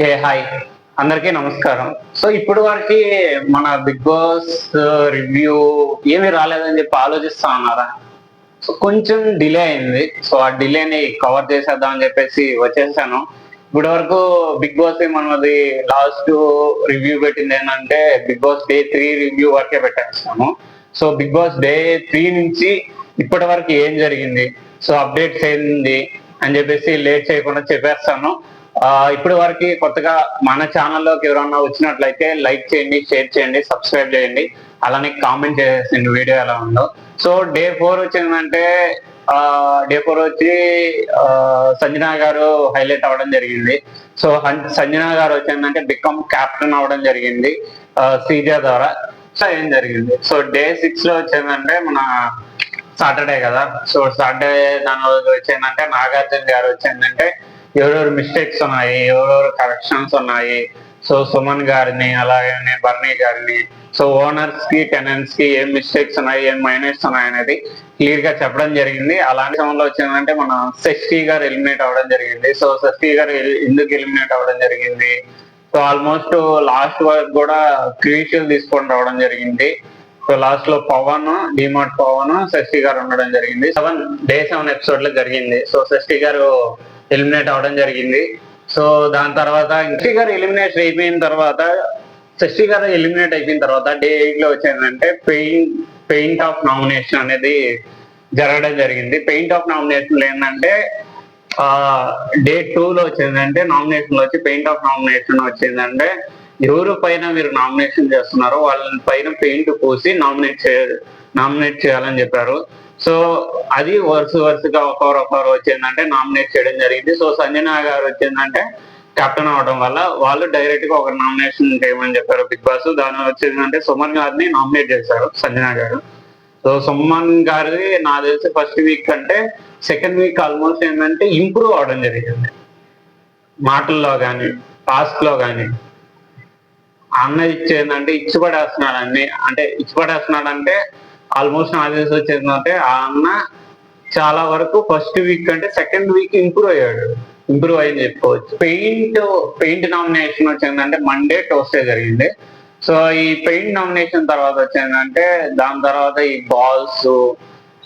ఏ hi. అందరికీ నమస్కారం. So ఇప్పుడు వరకు మన బిగ్ బాస్ రివ్యూ ఏమీ రాలేదని చెప్పి ఆలోచిస్తా ఉన్నారా? సో కొంచెం డిలే అయింది. సో ఆ డిలేని కవర్ చేసేద్దాం అని చెప్పేసి వచ్చేసాను. ఇప్పటి వరకు బిగ్ బాస్ మనది లాస్ట్ రివ్యూ పెట్టింది ఏంటంటే Bigg Boss day three review వరకే పెట్టేస్తాము so Bigg Boss day three నుంచి ఇప్పటి వరకు ఏం జరిగింది? సో అప్డేట్స్ ఏంది? అని చెప్పేసి లేట్ చేయకుండా చెప్పేస్తాను. ఇప్పటి వరకు కొత్తగా మన ఛానల్లోకి ఎవరన్నా వచ్చినట్లయితే లైక్ చేయండి షేర్ చేయండి సబ్స్క్రైబ్ చేయండి. అలానే కామెంట్ చేసేయండి వీడియో ఎలా ఉందో. సో డే ఫోర్ వచ్చిందంటే డే ఫోర్ వచ్చి సంజనా గారు హైలైట్ అవ్వడం జరిగింది. సో సంజనా గారు వచ్చిందంటే బికమ్ క్యాప్టెన్ అవ్వడం జరిగింది సీజా ద్వారా. సో ఏం జరిగింది? సో డే సిక్స్లో వచ్చిందంటే మన సాటర్డే కదా. సో సాటర్డే దాని వచ్చిందంటే నాగార్జున గారు వచ్చిందంటే ఎవరెవరు మిస్టేక్స్ ఉన్నాయి ఎవరెవరు కరెక్షన్స్ ఉన్నాయి. సో సుమన్ గారిని అలాగే బర్నీ గారిని. సో ఓనర్స్కి టెనెంట్స్కి ఏం మిస్టేక్స్ ఉన్నాయి ఏం మైనస్ ఉన్నాయి అనేది క్లియర్గా చెప్పడం జరిగింది. అలాంటి సమయంలో వచ్చిందంటే మన షష్ఠి గారు ఎలిమినేట్ అవ్వడం జరిగింది. సో షష్ఠి గారు ఎందుకు ఎలిమినేట్ అవ్వడం జరిగింది? సో ఆల్మోస్ట్ లాస్ట్ వరకు కూడా క్రీషులు తీసుకొని రావడం జరిగింది. సో లాస్ట్లో పవన్ డిమార్ట్ పవన్ షష్ఠి గారు ఉండడం జరిగింది. సెవెన్ డే సెవెన్ ఎపిసోడ్లో జరిగింది. సో షష్ఠి గారు ఎలిమినేట్ అవడం జరిగింది. సో దాని తర్వాత షష్ఠి గారు ఎలిమినేట్ అయిపోయిన తర్వాత శశి గారు ఎలిమినేట్ అయిపోయిన తర్వాత డే ఎయిట్లో వచ్చిందంటే పెయింట్ పెయింట్ ఆఫ్ నామినేషన్ అనేది జరగడం జరిగింది. పెయింట్ ఆఫ్ నామినేషన్ ఏంటంటే డే టూ లో వచ్చిందంటే నామినేషన్ వచ్చి పెయింట్ ఆఫ్ నామినేషన్ వచ్చిందంటే ఎవరు పైన మీరు నామినేషన్ చేస్తున్నారో వాళ్ళ పైన పెయింట్ పూసి నామినేట్ చే నామినేట్ చేయాలని చెప్పారు. సో అది వరుస వరుసగా ఒకరు ఒకరు వచ్చిందంటే నామినేట్ చేయడం జరిగింది. సో సంజనా గారు వచ్చిందంటే కెప్టెన్ అవడం వల్ల వాళ్ళు డైరెక్ట్గా ఒక నామినేషన్ చేయమని చెప్పారు బిగ్ బాస్. దాని వచ్చిందంటే సుమన్ గారిని నామినేట్ చేశారు సంజనా గారు. సో సుమన్ గారిది నాకు తెలిసి ఫస్ట్ వీక్ అంటే సెకండ్ వీక్ ఆల్మోస్ట్ ఏంటంటే ఇంప్రూవ్ అవడం జరిగింది. మాటల్లో కానీ టాస్క్లో కానీ అన్న ఇచ్చేందంటే ఇచ్చిపడేస్తున్నాడు అన్ని. అంటే ఇచ్చిపడేస్తున్నాడు అంటే ఆల్మోస్ట్ నాకు తెలిసి వచ్చేందంటే ఆ అన్న చాలా వరకు ఫస్ట్ వీక్ అంటే సెకండ్ వీక్ ఇంప్రూవ్ అయ్యాడు. ఇంప్రూవ్ అయ్యింది చెప్పుకోవచ్చు. పెయింట్ పెయింట్ నామినేషన్ వచ్చిందంటే మండే టోస్టే జరిగింది. సో ఈ పెయింట్ నామినేషన్ తర్వాత వచ్చిందంటే దాని తర్వాత ఈ బాల్స్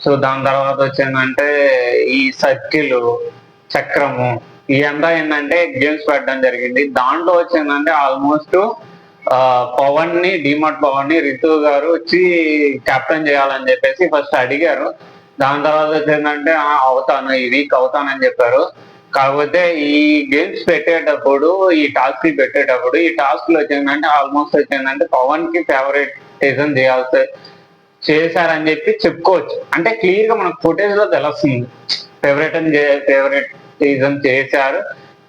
సో దాని తర్వాత వచ్చిందంటే ఈ సర్కిల్ చక్రము ఇవంతా ఏంటంటే గేమ్స్ పెట్టడం జరిగింది. దాంట్లో వచ్చిందంటే ఆల్మోస్ట్ పవన్ని డిమార్ట్ పవన్ని రితు గారు వచ్చి కెప్టెన్ చేయాలని చెప్పేసి ఫస్ట్ అడిగారు. దాని తర్వాత వచ్చిందంటే అవుతాను ఈ వీక్ అవుతానని చెప్పారు. కాకపోతే ఈ గేమ్స్ పెట్టేటప్పుడు ఈ టాస్క్ పెట్టేటప్పుడు ఈ టాస్క్లో వచ్చిందంటే ఆల్మోస్ట్ వచ్చిందంటే పవన్కి ఫేవరెటిజం చేయాల్సి చేశారని చెప్పి చెప్పుకోవచ్చు. అంటే క్లియర్గా మనకు ఫుటేజ్లో తెలుస్తుంది. ఫేవరెట్ ఫేవరెటిజం చేశారు.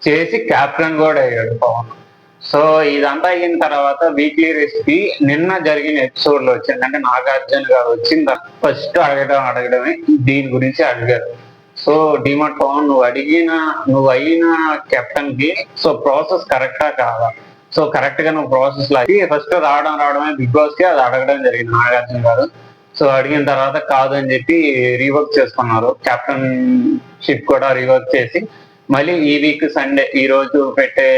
చేసి కెప్టెన్ కూడా అయ్యాడు పవన్. సో ఇదంతా అయిన తర్వాత వీక్లీ రెసిపీ నిన్న జరిగిన ఎపిసోడ్లో వచ్చింది. అంటే నాగార్జున గారు వచ్చింది ఫస్ట్ అడగడం అడగడమే దీని గురించి అడిగారు. సో డిమార్ట్ పవన్ నువ్వు అడిగిన నువ్వు అయిన కెప్టెన్కి సో ప్రాసెస్ కరెక్టా కాదా? సో కరెక్ట్గా నువ్వు ప్రాసెస్లో ఫస్ట్ రావడం రావడమే బిగ్ బాస్కి అది అడగడం జరిగింది నాగార్జున గారు. సో అడిగిన తర్వాత కాదు అని చెప్పి రీవర్క్ చేసుకున్నారు. కెప్టెన్ షిప్ కూడా రీవర్క్ చేసి మళ్ళీ ఈ వీక్ సండే ఈ రోజు పెట్టే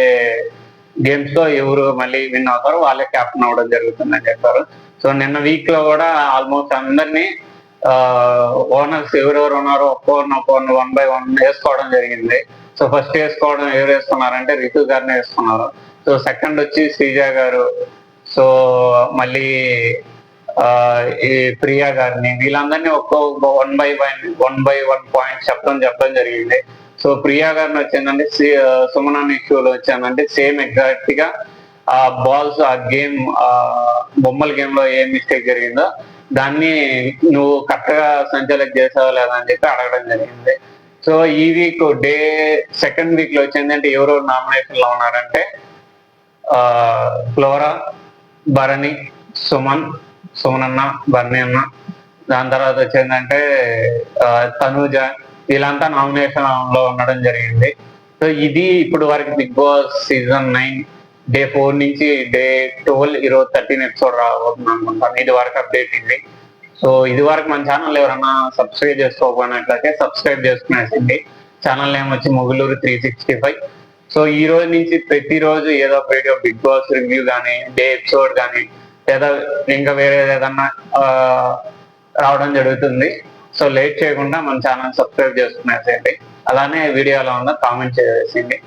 గేమ్స్లో ఎవరు మళ్ళీ విన్ అవుతారో వాళ్ళే కెప్టెన్ అవడం జరుగుతుందని చెప్పారు. సో నిన్న వీక్లో కూడా ఆల్మోస్ట్ అందరినీ ఓనర్స్ ఎవరెవరు ఉన్నారో ఒక్కొక్కరిని ఒక్కొక్కరిని వన్ బై వన్ వేసుకోవడం జరిగింది. సో ఫస్ట్ వేసుకోవడం ఎవరు వేసుకున్నారంటే రితు గారిని వేసుకున్నారు. సో సెకండ్ వచ్చి శ్రీజ గారు. సో మళ్ళీ ఈ ప్రియా గారిని. వీళ్ళందరినీ ఒక్కో one by one one by one point చెప్పడం చెప్పడం జరిగింది. సో ప్రియా గారిని వచ్చిందంటే సి- సుమన వచ్చానంటే సేమ్ ఎగ్జాక్ట్గా ఆ బాల్స్ ఆ గేమ్ ఆ బొమ్మల గేమ్లో ఏ మిస్టేక్ జరిగిందో దాన్ని నువ్వు కరెక్ట్గా సంచాలక్ చేసావా లేదా అని చెప్పి అడగడం జరిగింది. సో ఈ వీక్ డే సెకండ్ వీక్లో వచ్చిందంటే ఎవరు నామినేషన్లో ఉన్నారంటే ఆ ఫ్లోరా భరణి సుమన్ సుమన్ అన్న భరణి అన్న. దాని తర్వాత వచ్చిందంటే ఆ, తనూజ వీళ్ళంతా నామినేషన్లో ఉండడం జరిగింది. సో ఇది ఇప్పుడు వరకు Bigg Boss season nine day four నుంచి డే ట్వెల్వ్ ఈరోజు థర్టీన్ ఎపిసోడ్ రాబోతుంది అనుకుంటాను ఇది వరకు అప్డేట్ ఇది. సో ఇది వరకు మన ఛానల్ ఎవరైనా సబ్స్క్రైబ్ చేసుకోకపోయినట్లయితే సబ్స్క్రైబ్ చేసుకునేసింది. ఛానల్ నేమ్ వచ్చి Moguluru three sixty five so ఈ రోజు నుంచి ప్రతిరోజు ఏదో ఒక వీడియో బిగ్ బాస్ రివ్యూ కానీ డే ఎపిసోడ్ కానీ లేదా ఇంకా వేరే ఏదన్నా రావడం జరుగుతుంది. సో లేట్ చేయకుండా మన ఛానల్ సబ్స్క్రైబ్ చేసుకునేసేయండి. అలానే వీడియో ఉన్న కామెంట్ చేసేయండి.